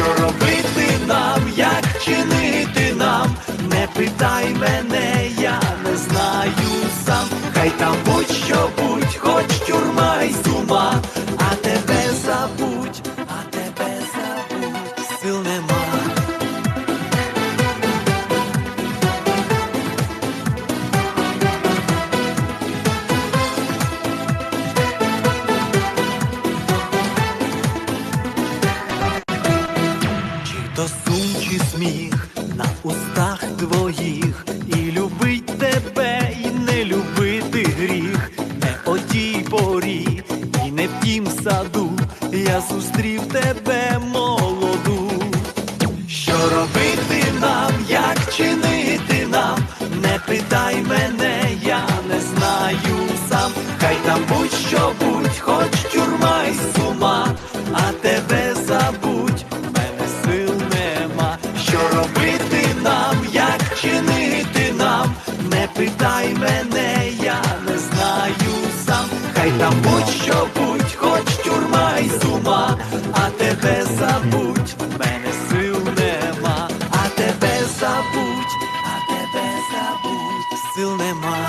Що робити нам, як чинити нам? Не питай мене,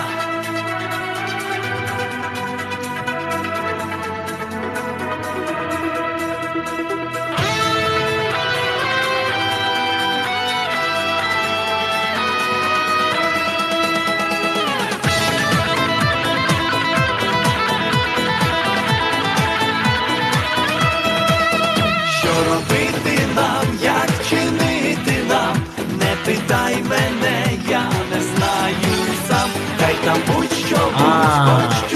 Bye. Там будь-що будь, А, хоч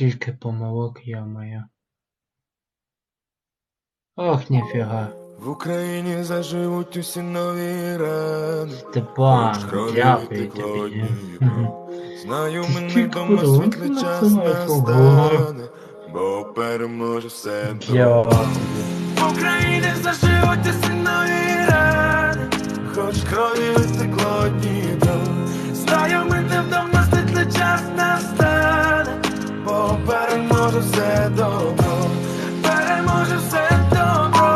скільки помилок я моя. Ох, ніфіга. В Україні заживуть усі нові рани. Степан, дякую тобі. Знаю, мене дома світлий час настане, бо переможе все добро. В Україні заживуть усі нові рани, хоч крові витекло Дніпро. Знаю, мене переможе все добро, переможе все добро,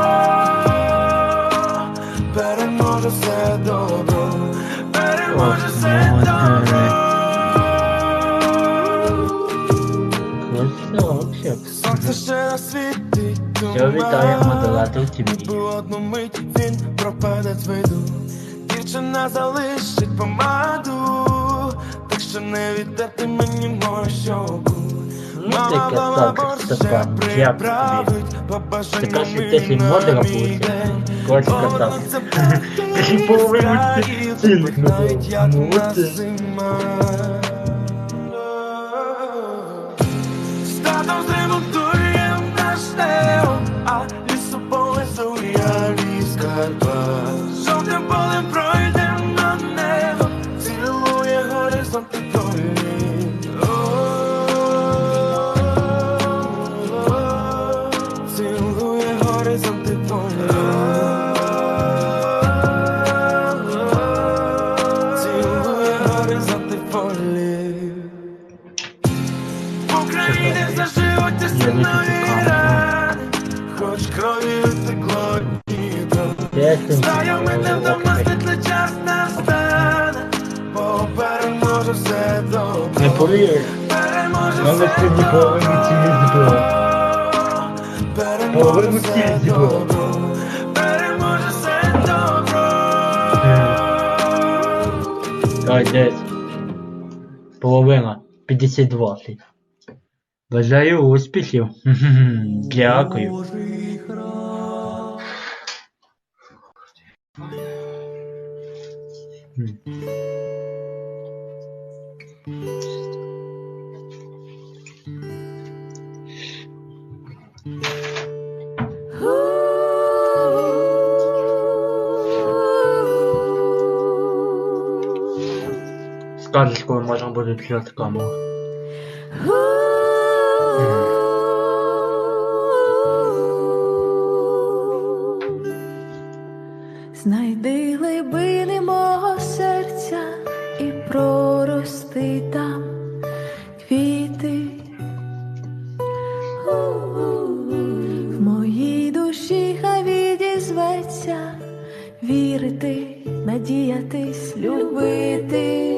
переможе все добро, переможе все добро. Сонце ще світить, Все, вітаю, модулятор TV. У одну мить він пропаде з виду. Дівчина залишить помаду, так що не віддати мені мою щоку. Ну ти красавчик, Степан, дякую тобі. Краще десять модера буде. Класика так. Ти половину цінник. Ну, ти. Не нові підтікав. рани, хоч крові Дніпро. Дякую. Знаю, мене вдома світлий час настане, бо переможе все добро. Не повіриш. Але сьогодні половину цілі зброї. Переможе Половину все добро. Ой, десь. Половина. 52. Бажаю успіхів. Дякую. Скажешь, коли можна будет пішла кому. Знайди глибини мого серця і прорости там квіти. В моїй душі хай відізветься вірити, надіятись, любити.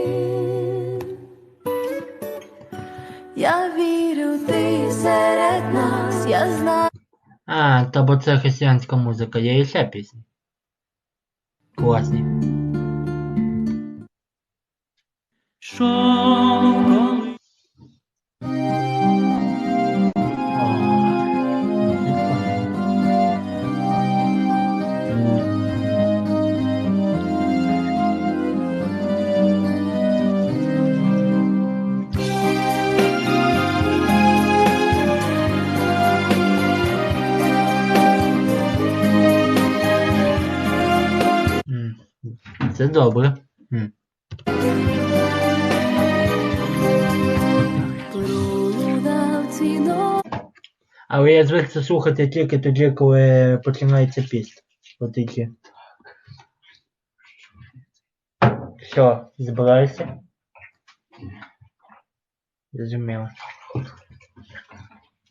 Я вірю, ти серед нас, я знаю. А, то бо це християнська музика, є і ще пісні. Класні. Що добре. М. Але я звик це слухати тільки тоді, коли починається пісня. От тільки. Все, збирайся. Зрозуміло.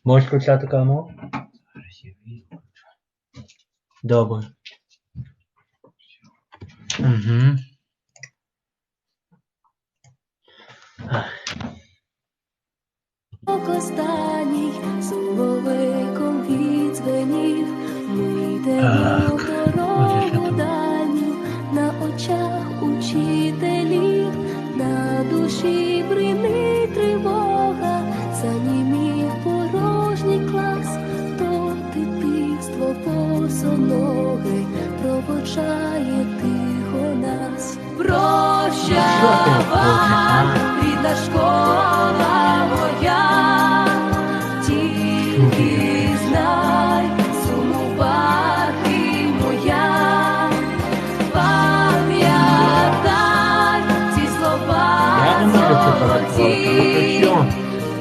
Можеш включати камеру? Добре. Mm-hmm.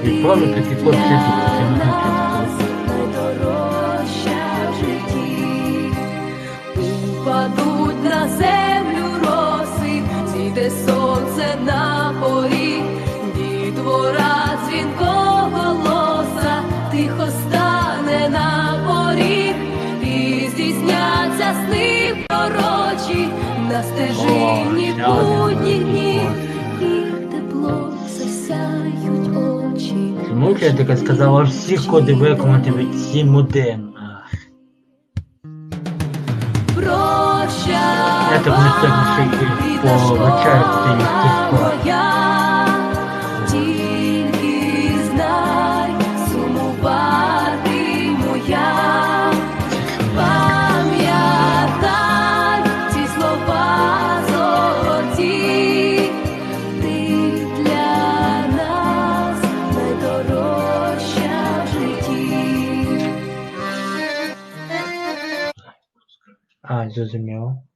Відправити найдорожча в житті. Упадуть на землю роси, зійде сонце на поріг, дітвора дзвінкого голоса, тихо стане на поріг, і здійсняться сни пророчі на стежині О, будніх днів, і тепло засяють Чому вчителька сказала всі коди виконати від 7 один? Ах, Прощавай, Я так не встигну ще йти рідна по школа вечерці і йти спати. А,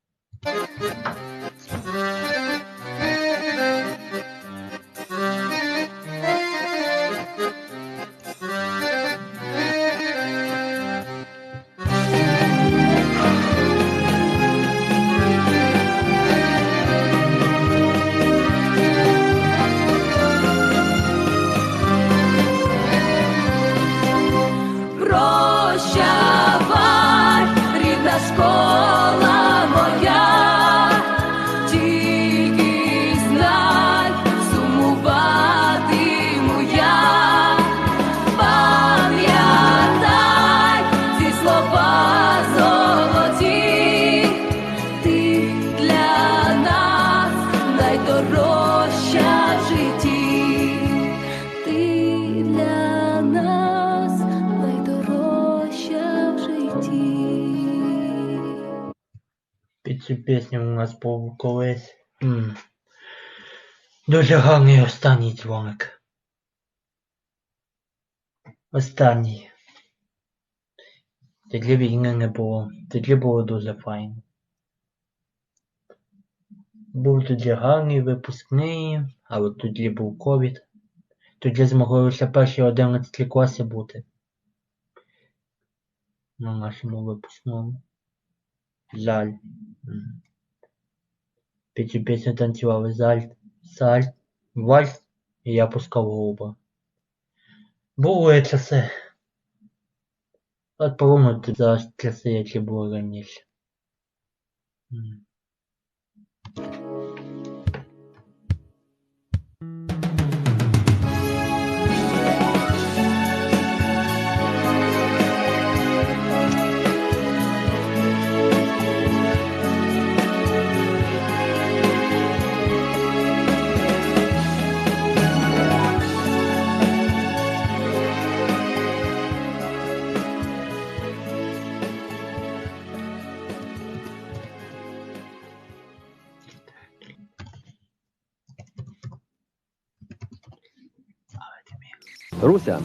нас був колись. м, Дуже гарний останній дзвоник. Останній. Тоді війни не було. Тоді було дуже файно. Був тоді гарний випускний, але тоді був ковід. Тоді змогли лише перші 11 класи бути. На нашому випускному. Жаль. М. песню танцевал зальт, сальт, вальс, і я пускав голуба. Були часи. От подумати за часи, які були раніше. М. Руся,